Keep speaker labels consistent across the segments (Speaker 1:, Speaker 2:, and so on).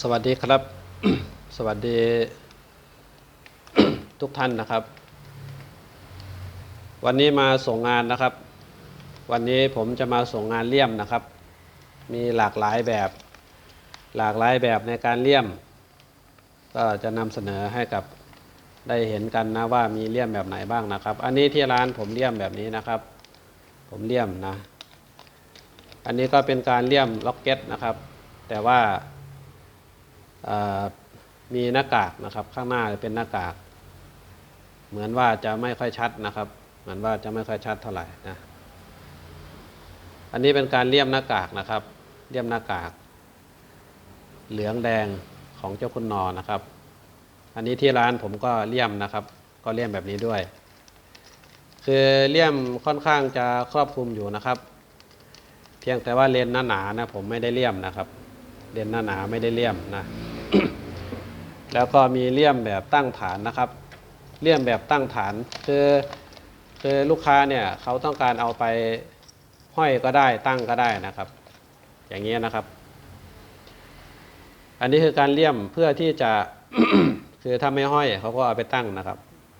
Speaker 1: สวัสดีครับ สวัสดี ทุกท่านนะครับ วันนี้มาส่งงานนะครับ วันนี้ผมจะมาส่งงานเลี่ยมนะครับ มีหลากหลายแบบ หลากหลายแบบในการเลี่ยม ก็จะนำเสนอให้กับได้เห็นกันนะว่ามีเลี่ยมแบบไหนบ้างนะครับ อันนี้ที่ร้านผมเลี่ยมแบบนี้นะครับ ผมเลี่ยมนะ อันนี้ก็เป็นการเลี่ยมล็อกเก็ตนะครับ แต่ว่า มีหน้ากากนะครับข้างหน้าเป็นหน้ากาก เหมือนว่าจะไม่ค่อยชัดนะครับ เหมือนว่าจะไม่ค่อยชัดเท่าไหร่นะอันนี้เป็นการเลี่ยมหน้ากากนะครับเลี่ยมหน้ากาก เหลืองแดงของเจ้าคุณนอนะครับ อันนี้ที่ร้านผมก็เลี่ยมนะครับ ก็เลี่ยมแบบนี้ด้วย คือเลี่ยมค่อนข้างจะครอบคลุมอยู่นะครับ เพียงแต่ว่าเลนหนาๆนะผมไม่ได้เลี่ยมนะครับเลนหนาๆไม่ได้เลี่ยมนะ แล้วก็มีเลี่ยมแบบตั้งฐานนะครับ เลี่ยมแบบตั้งฐานคือคือลูกค้าเนี่ยเขาต้องการเอาไปห้อยก็ได้ตั้งก็ได้นะครับ อย่างนี้ยนะครับ อันนี้คือการเลี่ยมเพื่อที่จะคือถ้าไม่ห้อยเขาก็เอาไปตั้งนะครับ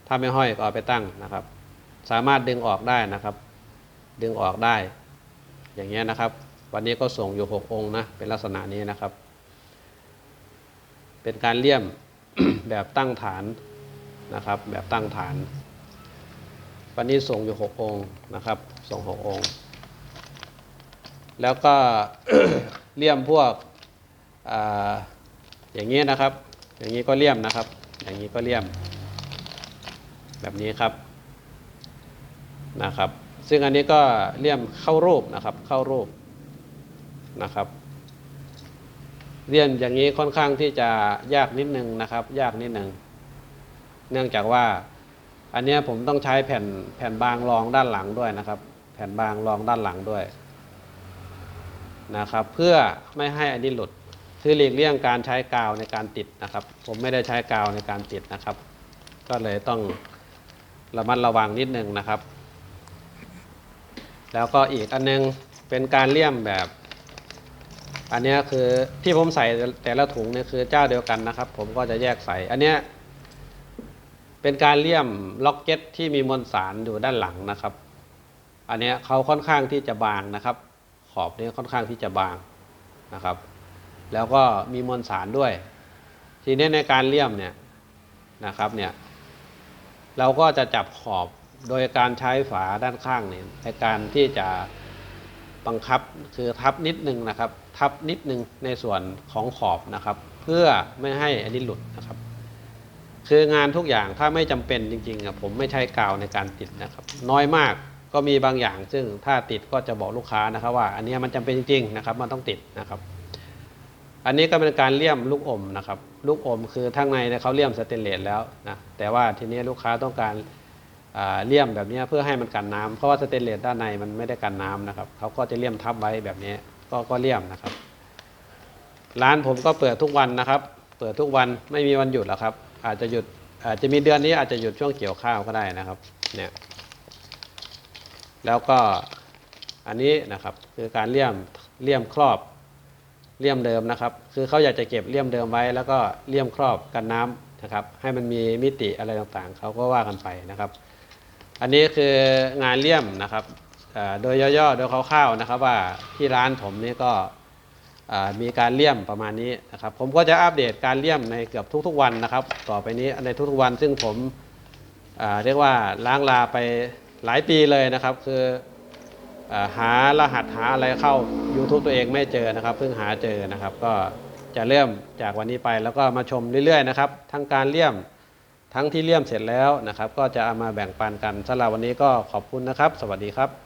Speaker 1: ถ้าไม่ห้อยก็เอาไปตั้งนะครับ สามารถดึงออกได้นะครับ ดึงออกได้ อย่างเงี้ยนะครับ วันนี้ก็ส่งอยู่หกองค์นะเป็นลักษณะนี้นะครับ เป็นการเลี่ยมแบบตั้งฐานนะครับ แบบตั้งฐาน วันนี้ส่งอยู่หกองค์นะครับ ส่งหกองค์ แล้วก็เลี่ยมพวกออย่างนี้นะครับ อย่างนี้ก็เลี่ยมนะครับ อย่างนี้ก็เลี่ยม แบบนี้ครับนะครับ ซึ่งอันนี้ก็เลี่ยมเข้ารูปนะครับ เข้ารูปนะครับ เลี่ยมอย่างนี้ค่อนข้างที่จะยากนิดนึงนะครับ ยากนิดนึงเนื่องจากว่า อันนี้ผมต้องใช้แผ่นแผ่นบางรองด้านหลังด้วยนะครับ แผ่นบางรองด้านหลังด้วยนะครับ เพื่อไม่ให้อันนี้หลุดคือหลีกเลี่ยงการใช้กาวในการติดนะครับ ผมไม่ได้ใช้กาวในการติดนะครับ ก็เลยต้องระมัดระวังนิดนึงนะครับ แล้วก็อีกอันนึงเป็นการเลี่ยมแบบ อันนี้คือที่ผมใส่แต่ละถุงเนี่ยคือเจ้าเดียวกันนะครับ ผมก็จะแยกใส่ อันนี้เป็นการเลี่ยมล็อกเก็ตที่มีมวลสารอยู่ด้านหลังนะครับ อันนี้เขาค่อนข้างที่จะบางนะครับ ขอบนี่ยค่อนข้างที่จะบางนะครับ แล้วก็มีมวลสารด้วย ทีนี้ในการเลี่ยมเนี่ยนะครับเนี่ยเราก็จะจับขอบโดยการใช้ฝาด้านข้างเนี่ยในการที่จะ บังคับคือทับนิดนึงนะครับ ทับนิดนึงในส่วนของขอบนะครับ เพื่อไม่ให้อันนี้หลุดนะครับ คืองานทุกอย่างถ้าไม่จำเป็นจริงๆอะผมไม่ใช้กาวในการติดนะครับ น้อยมากก็มีบางอย่าง ซึ่งถ้าติดก็จะบอกลูกค้านะครับ ว่าอันนี้มันจำเป็นจริงๆนะครับมันต้องติดนะครับ อันนี้ก็เป็นการเลี่ยมลูกอมนะครับ ลูกอมคือข้งในเขาเลี่ยมสเตนเลสแล้วนะแต่ว่าทีนี้ลูกค้าต้องการ เลี่ยมแบบนี้เพื่อให้มันกันน้ำเพราะว่าสเตนเลสด้านในมันไม่ได้กันน้ำนะครับเขาก็จะเลี่ยมทับไว้แบบนี้ก็ก็เลี่ยมนะครับ ร้านผมก็เปิดทุกวันนะครับ เปิดทุกวันไม่มีวันหยุดหรอกครับ อาจจะหยุดอาจจะมีเดือนนี้อาจจะหยุดช่วงเกี่ยวข้าวก็ได้นะครับเนี่ยแล้วก็อันนี้นะครับคือการเลี่ยมเลี่ยมครอบเลี่ยมเดิมนะครับ คือเขาอยากจะเก็บเลี่ยมเดิมไว้ แล้วก็เลี่ยมครอบกันน้ำนะครับ ให้มันมีมิติอะไรต่างๆเขาก็ว่ากันไปนะครับ อันนี้คืองานเลี่ยมนะครับโดยย่อๆ โดยคร่าวๆนะครับว่าที่ร้านผมนี่ก็มีการเลี่ยมประมาณนี้นะครับ ผมก็จะอัปเดตการเลี่ยมในเกือบทุกๆวันนะครับ ต่อไปนี้ในทุกๆวันซึ่งผมเรียกว่าล้างลาไปหลายปีเลยนะครับ คืออาหารหัสหาอะไรเข้า YouTube ตัวเองไม่เจอนะครับ เพิ่งหาเจอนะครับ ก็จะเริ่มจากวันนี้ไปแล้วก็มาชมเรื่อยๆนะครับ ทั้งการเลี่ยม ทั้งที่เลี่ยมเสร็จแล้วนะครับ ก็จะเอามาแบ่งปันกันสำหรับวันนี้ก็ขอบคุณนะครับ สวัสดีครับ